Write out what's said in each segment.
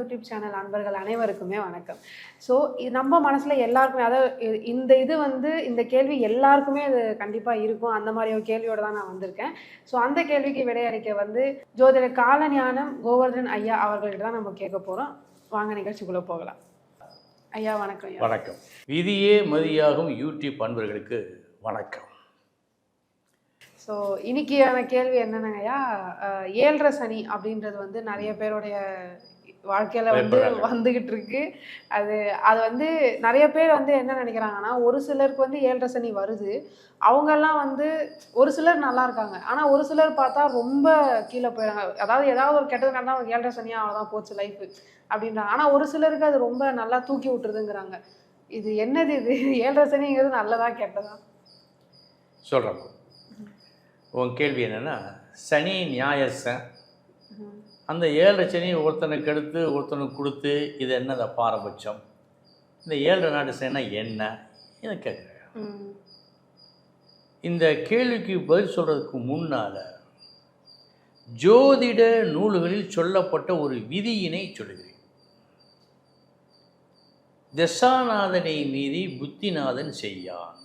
YouTube channel அன்பர்கள் அனைவருக்குமே வணக்கம். ஸோ நம்ம மனசில் எல்லாருக்குமே அதாவது இந்த இது வந்து இந்த கேள்வி எல்லாருக்குமே அது கண்டிப்பாக இருக்கும். அந்த மாதிரி ஒரு கேள்வியோட தான் நான் வந்திருக்கேன். ஸோ அந்த கேள்விக்கு விடையளிக்க வந்து ஜோதிட காலஞானம் கோவர்தன் ஐயா அவர்கள்ட்ட தான் நம்ம கேட்க போகிறோம் வாங்க நிகழ்ச்சிக்குள்ளே போகலாம். ஐயா வணக்கம் வணக்கம். விதியே மதியாகும் யூடியூப் அன்பர்களுக்கு வணக்கம். ஸோ இன்னைக்கான கேள்வி என்னன்னாங்கய்யா ஏழரை சனி அப்படின்றது வந்து நிறைய பேருடைய வாழ்க்கையில வந்து. வந்துகிட்டு இருக்கு அது அது வந்து நிறைய பேர் வந்து என்ன நினைக்கிறாங்கன்னா ஒரு சிலருக்கு வந்து ஏழரை சனி வருது. அவங்கெல்லாம் வந்து ஒரு சிலர் நல்லா இருக்காங்க. ஆனா ஒரு சிலர் பார்த்தா ரொம்ப கீழே போயிடுறாங்க. அதாவது ஏதாவது ஒரு கெட்டது நடந்தா அவங்க ஏழரை சனியா அவ்வளோதான் போச்சு லைஃப் அப்படின்றாங்க. ஆனா ஒரு சிலருக்கு அது ரொம்ப நல்லா தூக்கி விட்டுருதுங்கிறாங்க. இது என்னது இது? ஏழரை சனிங்கிறது நல்லதா கெட்டதா? சொல்கிறேன் உன் கேள்வி என்னென்னா சனி நியாயசன். அந்த ஏழரை சனி ஒருத்தனுக்கு எடுத்து ஒருத்தனுக்கு கொடுத்து இது என்னது பாரபட்சம் இந்த ஏழரை நாடு சனினா என்ன? இதை கேட்குறேன். இந்த கேள்விக்கு பதில் சொல்கிறதுக்கு முன்னால் ஜோதிட நூல்களில் சொல்லப்பட்ட ஒரு விதியினை சொல்லுகிறேன். தசாநாதனை மீறி புத்திநாதன் செய்யான்.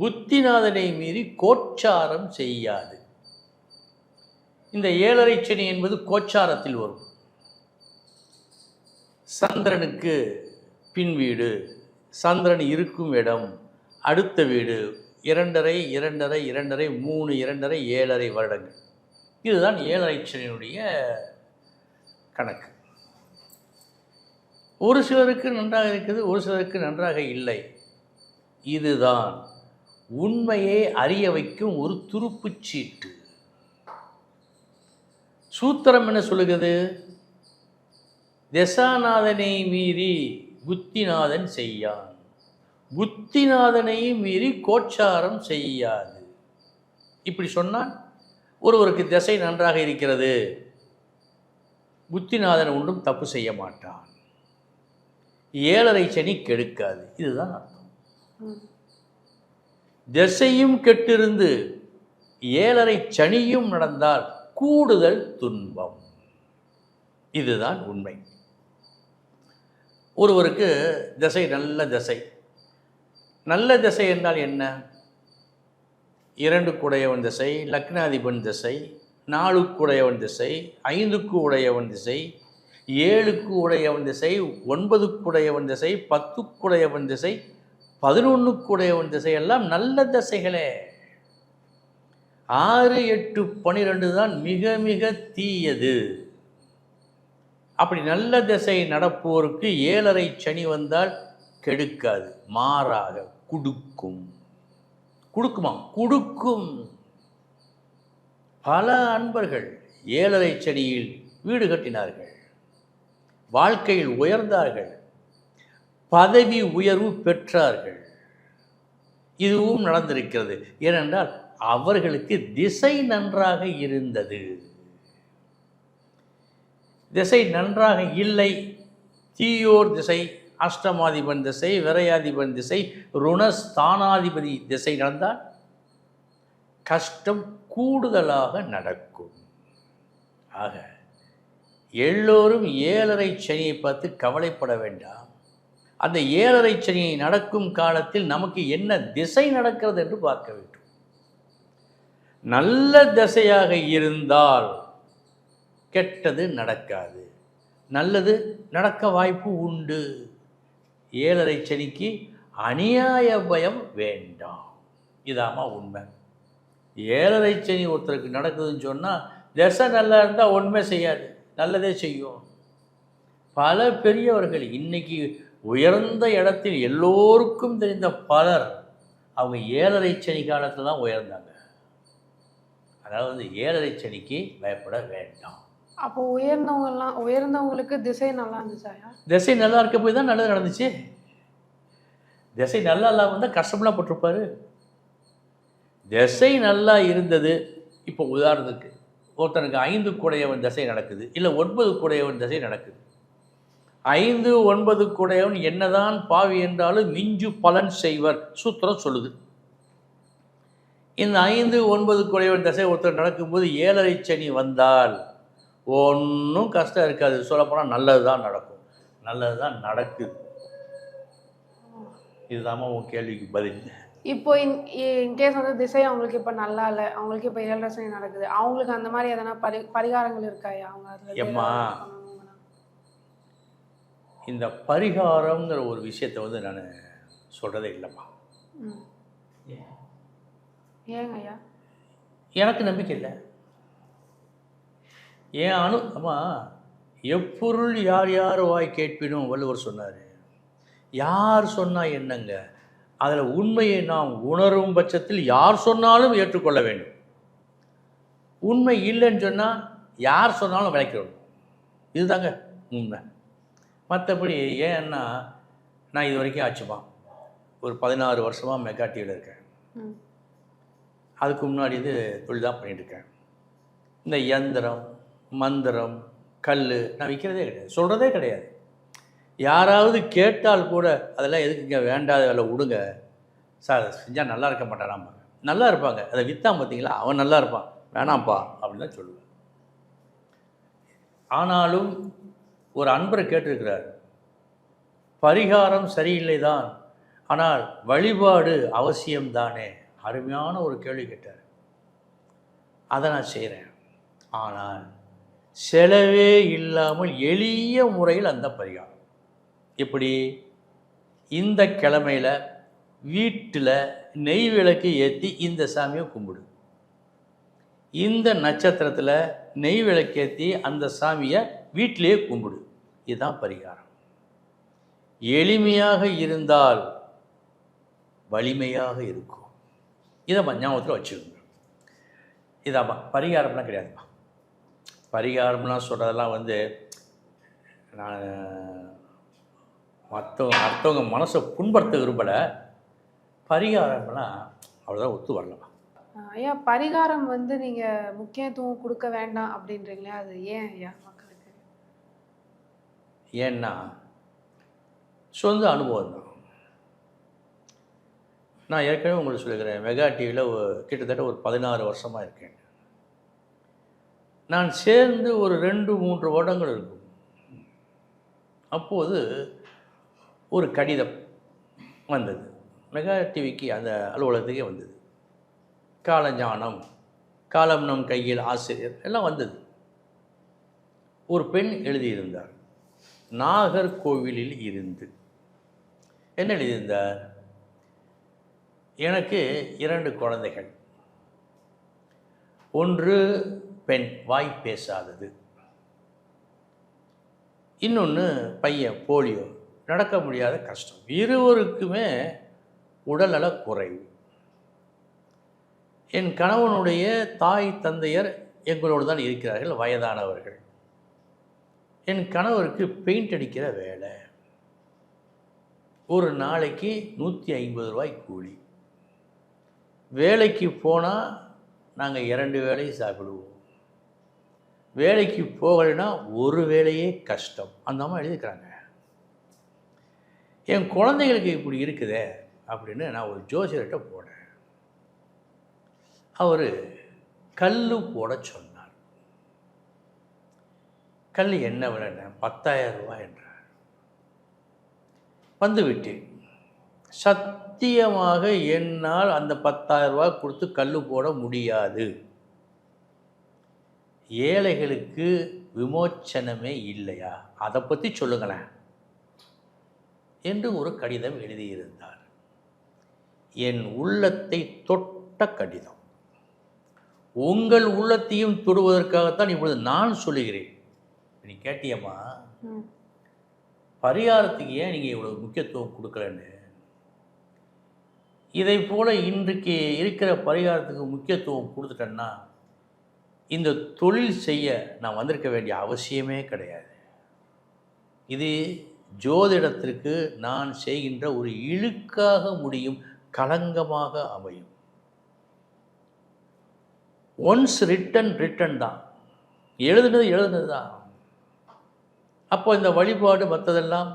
புத்திநாதனை மீறி கோச்சாரம் செய்யாது. இந்த ஏழரை சனி என்பது கோச்சாரத்தில் வரும். சந்திரனுக்கு பின் வீடு சந்திரன் இருக்கும் இடம் அடுத்த வீடு இரண்டரை இரண்டரை இரண்டரை மூணு இரண்டரை ஏழரை வருடங்கள். இதுதான் ஏழரை சனியினுடைய கணக்கு. ஒரு சிலருக்கு நன்றாக இருக்குது ஒரு சிலருக்கு நன்றாக இல்லை. இதுதான் உண்மையை அறிய வைக்கும் ஒரு துருப்புச் சீட்டு. சூத்திரம் என்ன சொல்லுகிறது? தசாநாதனை மீறி புத்திநாதன் செய்யான் புத்திநாதனையும் மீறி கோச்சாரம் செய்யாது. இப்படி சொன்னால் ஒருவருக்கு திசை நன்றாக இருக்கிறது. புத்திநாதன் ஒன்றும் தப்பு செய்ய மாட்டான். ஏழரை சனி கெடுக்காது. இதுதான் அர்த்தம். திசையும் கெட்டிருந்து ஏழரை சனியும் நடந்தால் கூடுதல் துன்பம். இதுதான் உண்மை. ஒருவருக்கு திசை நல்ல திசை. நல்ல திசை என்றால் என்ன? இரண்டுக்கு உடையவன் திசை லக்னாதிபன் திசை நாலுக்கு உடையவன் திசை ஐந்துக்கு உடையவன் திசை ஏழுக்கு உடையவன் திசை ஒன்பதுக்கு உடையவன் திசை பத்துக்கு உடையவன் திசை பதினொன்றுக்கு உடையவன் திசை எல்லாம் நல்ல திசைகளே. ஆறு எட்டு பனிரெண்டு தான் மிக மிக தீயது. அப்படி நல்ல திசை நடப்போருக்கு ஏழரை சனி வந்தால் கெடுக்காது மாறாக குடுக்கும். குடுக்குமா? குடுக்கும். பல அன்பர்கள் ஏழரை சனியில் வீடு கட்டினார்கள். வாழ்க்கையில் உயர்ந்தார்கள். பதவி உயர்வு பெற்றார்கள். இதுவும் நடந்திருக்கிறது. ஏனென்றால் அவர்களுக்கு திசை நன்றாக இருந்தது. திசை நன்றாக இல்லை. தீயோர் திசை அஷ்டமாதிபன் திசை விரையாதிபன் திசை ருணஸ்தானாதிபதி திசை நடந்தால் கஷ்டம் கூடுதலாக நடக்கும். ஆக எல்லோரும் ஏழரை சனியை பார்த்து கவலைப்பட வேண்டாம். அந்த ஏழரை சனியை நடக்கும் காலத்தில் நமக்கு என்ன திசை நடக்கிறது என்று பார்க்க வேண்டும். நல்ல திசையாக இருந்தால் கெட்டது நடக்காது. நல்லது நடக்க வாய்ப்பு உண்டு. ஏழரை சனிக்கு அநியாய பயம் வேண்டாம். இதாம்மா உண்மை. ஏழரை சனி ஒருத்தருக்கு நடக்குதுன்னு சொன்னால் திசை நல்லா இருந்தால் ஒன்றுமே செய்யாது. நல்லதே செய்யும். பல பெரியவர்கள் இன்னைக்கு உயர்ந்த இடத்தில் எல்லோருக்கும் தெரிந்த பலர் அவங்க ஏழரை சனி காலத்தில் தான் உயர்ந்தாங்க. அதாவது ஏழரை சனிக்கு பயப்பட வேண்டாம். அப்போ உயர்ந்தவங்கலாம் உயர்ந்தவங்களுக்கு திசை நல்லா இருந்துச்சாயா திசை நல்லா இருக்க போய் தான் நல்லது நடந்துச்சு. திசை நல்லா இல்லாமல் இருந்தால் கஷ்டம்லாம் பட்டிருப்பாரு. திசை நல்லா இருந்தது. இப்போ உதாரணத்துக்கு ஒருத்தனுக்கு ஐந்து குடையவன் திசை நடக்குது. இல்லை ஒன்பது குடையவன் திசை நடக்குது. ஐந்து ஒன்பது குடையவன் என்னதான் பாவி என்றாலும் மிஞ்சு பலன் செய்வர். சூத்திரம் சொல்லுது. இந்த ஐந்து ஒன்பது குடையவன் திசை ஒருத்தர் நடக்கும்போது ஏழரை சனி வந்தால் ஒன்றும் கஷ்டம் இருக்காது. சொல்லப்போனால் நல்லது தான் நடக்கும். நல்லது தான் நடக்குது. இதுதாம்மா உன் கேள்விக்கு பதில். இப்போ இன்கேஸ் வந்து திசை அவங்களுக்கு இப்போ நல்லா இல்லை அவங்களுக்கு இப்போ ஏழரை சனி நடக்குது. அவங்களுக்கு அந்த மாதிரி எதனா பரி பரிகாரங்கள் இருக்காயா? அவங்க எம்மா. இந்த பரிகாரங்கிற ஒரு விஷயத்தை வந்து நான் சொல்கிறதே இல்லைம்மா. ஏங்க? ஐயா எனக்கு நம்பிக்கை இல்லை. என் அனு அம்மா எப்பொருள் யார் யார் வாய் கேட்பினும் வள்ளுவர் சொன்னார். யார் சொன்னா என்னங்க? அதில் உண்மையை நாம் உணரும் பட்சத்தில் யார் சொன்னாலும் ஏற்றுக்கொள்ள வேண்டும். உண்மை இல்லைன்னு சொன்னால் யார் சொன்னாலும் விளைக்கிறோம் இதுதாங்க உண்மை. மற்றபடி ஏன்னா நான் இது வரைக்கும் ஆச்சுமா ஒரு பதினாறு வருஷமாக மெகா டிவியில் இருக்கேன் அதுக்கு முன்னாடி இது தொழில் தான் பண்ணிட்டுருக்கேன். இந்த யந்திரம் மந்திரம் கல் நான் விற்கிறதே கிடையாது. சொல்கிறதே கிடையாது. யாராவது கேட்டால் கூட அதெல்லாம் எதுக்குங்க வேண்டாத வேலை விடுங்க. சார் செஞ்சால் நல்லா இருக்க மாட்டானாம்பாங்க நல்லா இருப்பாங்க. அதை விற்றான் பார்த்தீங்களா? அவன் நல்லா இருப்பான். வேணாம்ப்பா அப்படின்னு சொல்லுவேன். ஆனாலும் ஒரு அன்பரை கேட்டிருக்கிறார் பரிகாரம் சரியில்லை தான் ஆனால் வழிபாடு அவசியம்தானே? அருமையான ஒரு கேள்வி கேட்டார். அதை நான் செய்கிறேன் ஆனால் செலவே இல்லாமல் எளிய முறையில் அந்த பரிகாரம். எப்படி? இந்த கிழமையில் வீட்டில் நெய் விளக்கு ஏற்றி இந்த சாமியை கும்பிடு. இந்த நட்சத்திரத்தில் நெய் விளக்கேற்றி அந்த சாமியை வீட்டிலேயே கும்பிடு. இதுதான் பரிகாரம். எளிமையாக இருந்தால் வலிமையாக இருக்கும். இதை ஞாபகத்தில் வச்சுக்கோங்க. இதாப்பா பரிகாரம்லாம் கிடையாதுப்பா. பரிகாரம்லாம் சொல்கிறதெல்லாம் வந்து நான் மற்றவங்க மற்றவங்க மனசை புண்படுத்த விரும்பலை. பரிகாரம்லாம் அவ்வளோதான் ஒத்து வரலப்பா. ஐயா பரிகாரம் வந்து நீங்க முக்கியத்துவம் கொடுக்க வேண்டாம் அப்படின்றீங்களே அது ஏன் ஐயா மக்களுக்கு? ஏன்னா சொந்த அனுபவம் தான் நான் ஏற்கனவே உங்களுக்கு சொல்லிக்கிறேன் மெகா டிவியில் கிட்டத்தட்ட ஒரு பதினாறு வருஷமாக இருக்கேன். நான் சேர்ந்து ஒரு ரெண்டு மூன்று வருடங்கள் இருக்கும். அப்போது ஒரு கடிதம் வந்தது. மெகா டிவிக்கு அந்த அலுவலகத்துக்கே வந்தது. காலஞானம் காலம் நம் கையில் ஆசிரியர் எல்லாம் வந்தது. ஒரு பெண் எழுதியிருந்தார் நாகர்கோவிலில் இருந்து. என்ன எழுதியிருந்தார்? எனக்கு இரண்டு குழந்தைகள். ஒன்று பெண் வாய் பேசாதது. இன்னொன்று பையன் போலியோ. நடக்க முடியாத கஷ்டம். இருவருக்குமே உடல்நல குறைவு. என் கணவனுடைய தாய் தந்தையர் எங்களோடு தான் இருக்கிறார்கள் வயதானவர்கள். என் கணவருக்கு பெயிண்ட் அடிக்கிற வேலை. ஒரு நாளைக்கு நூற்றி ஐம்பது ரூபாய் கூலி. வேலைக்கு போனால் நாங்கள் இரண்டு வேலையும் சாப்பிடுவோம். வேலைக்கு போகலைன்னா ஒரு வேலையே கஷ்டம். அந்த அம்மா எழுதிக்கிறாங்க என் குழந்தைகளுக்கு இப்படி இருக்குதே அப்படின்னு நான் ஒரு ஜோசியர்கிட்ட போனேன். அவர் கல் போட சொன்னார். கல் என்ன விலைன்னு பத்தாயிரம் ரூபாய் என்றார். வந்து விட்டேன். சத்தியமாக என்னால் அந்த பத்தாயிரம் ரூபாய் கொடுத்து கல் போட முடியாது. ஏழைகளுக்கு விமோச்சனமே இல்லையா? அதை பற்றி சொல்லுங்களேன். என்று ஒரு கடிதம் எழுதியிருந்தார். என் உள்ளத்தை தொட்ட கடிதம். உங்கள் உள்ளத்தையும் தொடுவதற்காகத்தான் இப்பொழுது நான் சொல்லுகிறேன். நீ கேட்டியம்மா. பரிகாரத்துக்கு ஏன் நீங்கள் இவ்வளோ முக்கியத்துவம் கொடுக்கலன்னு? இதை போல் இன்றைக்கு இருக்கிற பரிகாரத்துக்கு முக்கியத்துவம் கொடுத்துட்டேன்னா இந்த தொழில் செய்ய நான் வந்திருக்க வேண்டிய அவசியமே கிடையாது. இது ஜோதிடத்திற்கு நான் செய்கின்ற ஒரு இழுக்காக முடியும் களங்கமாக அமையும். ஒன்ஸ் ரிட்டன் ரிட்டன் தான். எழுதுனது எழுதுனது தான். அப்போ இந்த வழிபாடு மற்றதெல்லாம்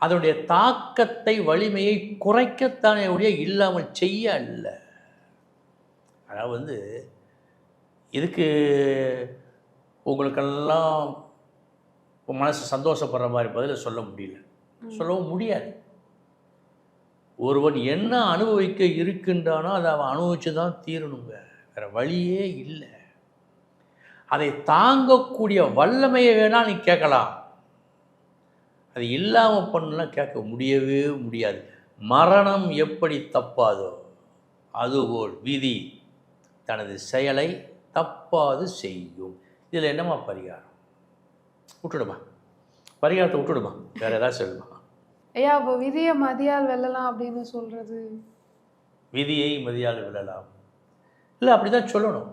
அதனுடைய தாக்கத்தை வலிமையை குறைக்கத்தானே ஒழிய இல்லாமல் செய்ய அல்ல. அதாவது வந்து இதுக்கு உங்களுக்கெல்லாம் மனசு சந்தோஷப்படுற மாதிரி பதில சொல்ல முடியல. சொல்லவும் முடியாது. ஒருவன் என்ன அனுபவிக்க இருக்கின்றானோ அதை அவன் அனுபவிச்சு தான் தீரணுங்க. வேற வழியே இல்லை. அதை தாங்கக்கூடிய வல்லமையை வேணால் நீ கேட்கலாம். அது இல்லாமல் பண்ணலாம் கேட்க முடியவே முடியாது. மரணம் எப்படி தப்பாதோ அதுபோல் விதி தனது செயலை தப்பாது செய்யும். இதில் என்னம்மா பரிகாரம்? விட்டுடுமா. பரிகாரத்தை விட்டுடுமா. வேற ஏதாவது சொல்லுமா. ஐயா அப்போ விதியை மதியால் வெல்லலாம் அப்படின்னு சொல்றது? விதியை மதியால் விடலாம் இல்லை அப்படி தான் சொல்லணும்.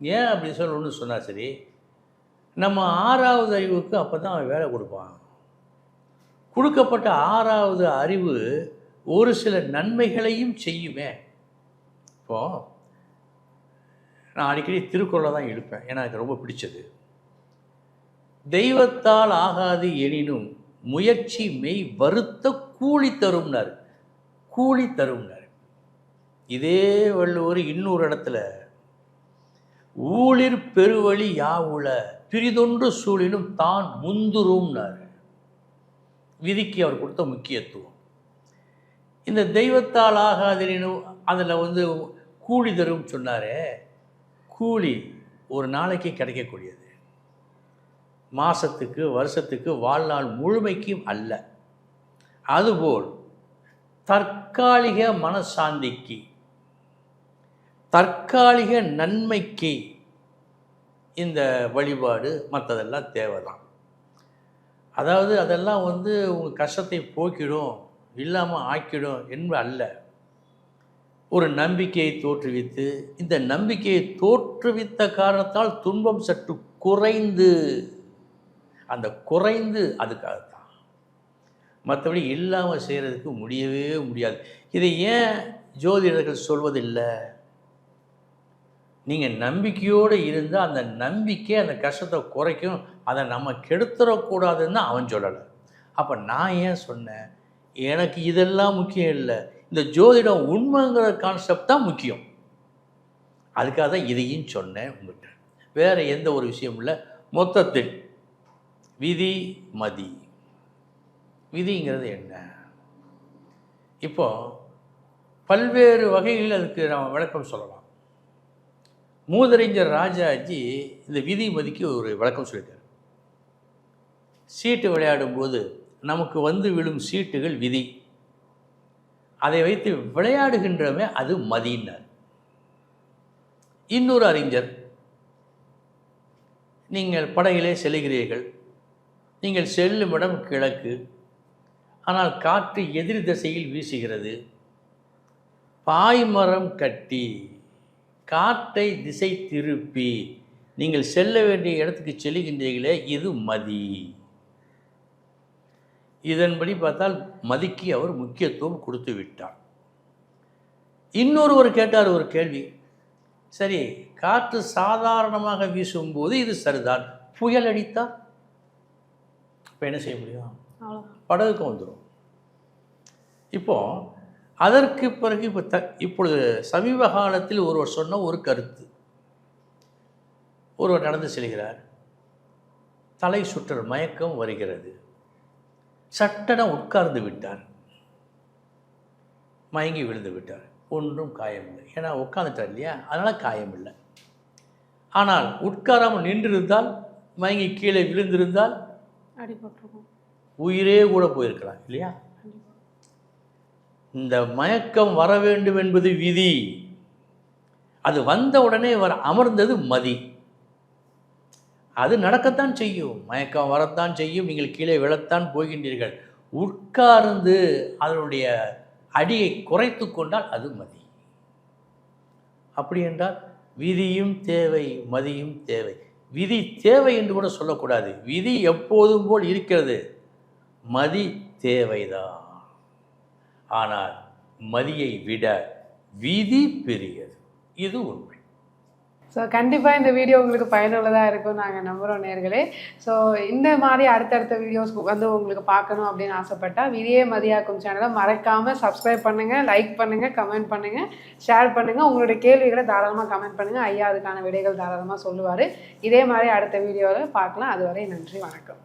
ஏன் அப்படி சொல்லணும்னு சொன்னால் சரி நம்ம ஆறாவது அறிவுக்கு அப்போ தான் அவன் வேலை கொடுப்பான். கொடுக்கப்பட்ட ஆறாவது அறிவு ஒரு சில நன்மைகளையும் செய்யுமே. இப்போ நான் அடிக்கடி திருக்குறளை தான் எடுப்பேன் ஏன்னா எனக்கு ரொம்ப பிடிச்சது. தெய்வத்தால் ஆகாது எனினும் முயற்சி மெய் வருத்த கூலி தரும்னார். கூலி தரும்னார். இதே வள்ளுவர் இன்னொரு இடத்துல ஊழிர் பெருவழி யாவுல பிரிதொன்று சூழினும் தான் முந்துரும்னார். விதிக்கு அவர் கொடுத்த முக்கியத்துவம். இந்த தெய்வத்தால் ஆகாதினும் அதில் வந்து கூலி தரும் சொன்னாரே கூலி ஒரு நாளைக்கு கிடைக்கக்கூடியது. மாதத்துக்கு வருஷத்துக்கு வாழ்நாள் முழுமைக்கும் அல்ல. அதுபோல் தற்காலிக மனசாந்திக்கு தற்காலிக நன்மைக்கு இந்த வழிபாடு மற்றதெல்லாம் தேவைதான். அதாவது அதெல்லாம் வந்து உங்கள் கஷ்டத்தை போக்கிடும் இல்லாமல் ஆக்கிடும் என்பது அல்ல. ஒரு நம்பிக்கையை தோற்றுவித்து இந்த நம்பிக்கையை தோற்றுவித்த காரணத்தால் துன்பம் சற்று குறைந்து அந்த குறைந்து அதுக்காகத்தான். மற்றபடி இல்லாமல் செய்கிறதுக்கு முடியவே முடியாது. இதை ஏன் ஜோதிடர்கள் சொல்வதில்லை? நீங்கள் நம்பிக்கையோடு இருந்தால் அந்த நம்பிக்கை அந்த கஷ்டத்தை குறைக்கும். அதை நம்ம கெடுத்துடக்கூடாதுன்னு அவன் சொல்லலை. அப்போ நான் ஏன் சொன்னேன்? எனக்கு இதெல்லாம் முக்கியம் இல்லை. இந்த ஜோதிடம் உண்மைங்கிற கான்செப்ட் தான் முக்கியம். அதுக்காக தான் இதையும் சொன்னேன் உங்கள்கிட்ட வேறு எந்த ஒரு விஷயம் இல்லை. மொத்தத்தில் விதி மதி. விதிங்கிறது என்ன? இப்போ பல்வேறு வகைகளில் அதுக்கு நம்ம விளக்கம் சொல்லலாம். மூதறிஞர் ராஜாஜி இந்த விதி மதிக்கு ஒரு விளக்கம் சொல்லிட்டார். சீட்டு விளையாடும்போது நமக்கு வந்து விழும் சீட்டுகள் விதி. அதை வைத்து விளையாடுகின்றமே அது மதியினர் இன்னொரு அறிஞர் நீங்கள் படகிலே செல்கிறீர்கள் நீங்கள் செல்லும் இடம் கிழக்கு ஆனால் காற்று எதிர் திசையில் வீசுகிறது. பாய்மரம் கட்டி காற்றை திசை திருப்பி. நீங்கள் செல்ல வேண்டிய இடத்துக்கு செல்லுகின்றீர்களே இது மதி. இதன்படி பார்த்தால் மதிக்கு அவர் முக்கியத்துவம் கொடுத்து விட்டார். இன்னொருவர் கேட்டார் ஒரு கேள்வி. சரி காற்று சாதாரணமாக வீசும்போது இது சரிதான். புயல் அடித்தால் இப்போ என்ன செய்ய முடியும்? படகுக்கு வந்துடும் இப்போ அதற்கு பிறகு இப்போ த இப்பொழுது சமீப காலத்தில் ஒருவர் சொன்ன ஒரு கருத்து. ஒருவர் நடந்து செல்கிறார். தலை சுற்றல் மயக்கம் வருகிறது. சட்டென உட்கார்ந்து விட்டார். மயங்கி விழுந்து விட்டார். ஒன்றும் காயம் இல்லை ஏன்னா உட்காந்துட்டார் இல்லையா? அதனால் காயம் இல்லை ஆனால் உட்காராமல் நின்றிருந்தால் மயங்கி கீழே விழுந்திருந்தால் உயிரே கூட போயிருக்கலாம் இல்லையா? இந்த மயக்கம் வர வேண்டும் என்பது விதி. அது வந்த உடனே வர அமர்ந்தது மதி. அது நடக்கத்தான் செய்யும். மயக்கம் வரத்தான் செய்யும். நீங்கள் கீழே விழத்தான் போகின்றீர்கள். உட்கார்ந்து அதனுடைய அடியை குறைத்து கொண்டால் அது மதி. அப்படி என்றால் விதியும் தேவை மதியும் தேவை. விதி தேவை என்று கூட சொல்லக்கூடாது. விதி எப்போதும் போல் இருக்கிறது. மதி தேவைதான். ஆனால் மதியை விட விதி பெரியது. இது உண்மை. ஸோ கண்டிப்பாக இந்த வீடியோ உங்களுக்கு பயனுள்ளதாக இருக்கும் நாங்கள் நம்புகிறோம் நேர்களே. ஸோ இந்த மாதிரி அடுத்தடுத்த வீடியோஸ் வந்து உங்களுக்கு பார்க்கணும் அப்படின்னு ஆசைப்பட்டால் விதியே மதியாக்கும் சேனலை மறக்காமல் சப்ஸ்கிரைப் பண்ணுங்கள் லைக் பண்ணுங்கள் கமெண்ட் பண்ணுங்கள் ஷேர் பண்ணுங்கள் உங்களுடைய கேள்விகளை தாராளமாக கமெண்ட் பண்ணுங்கள் ஐயா அதுக்கான விடைகள் தாராளமாக சொல்லுவார். இதே மாதிரி அடுத்த வீடியோவில் பார்க்கலாம். அதுவரை நன்றி வணக்கம்.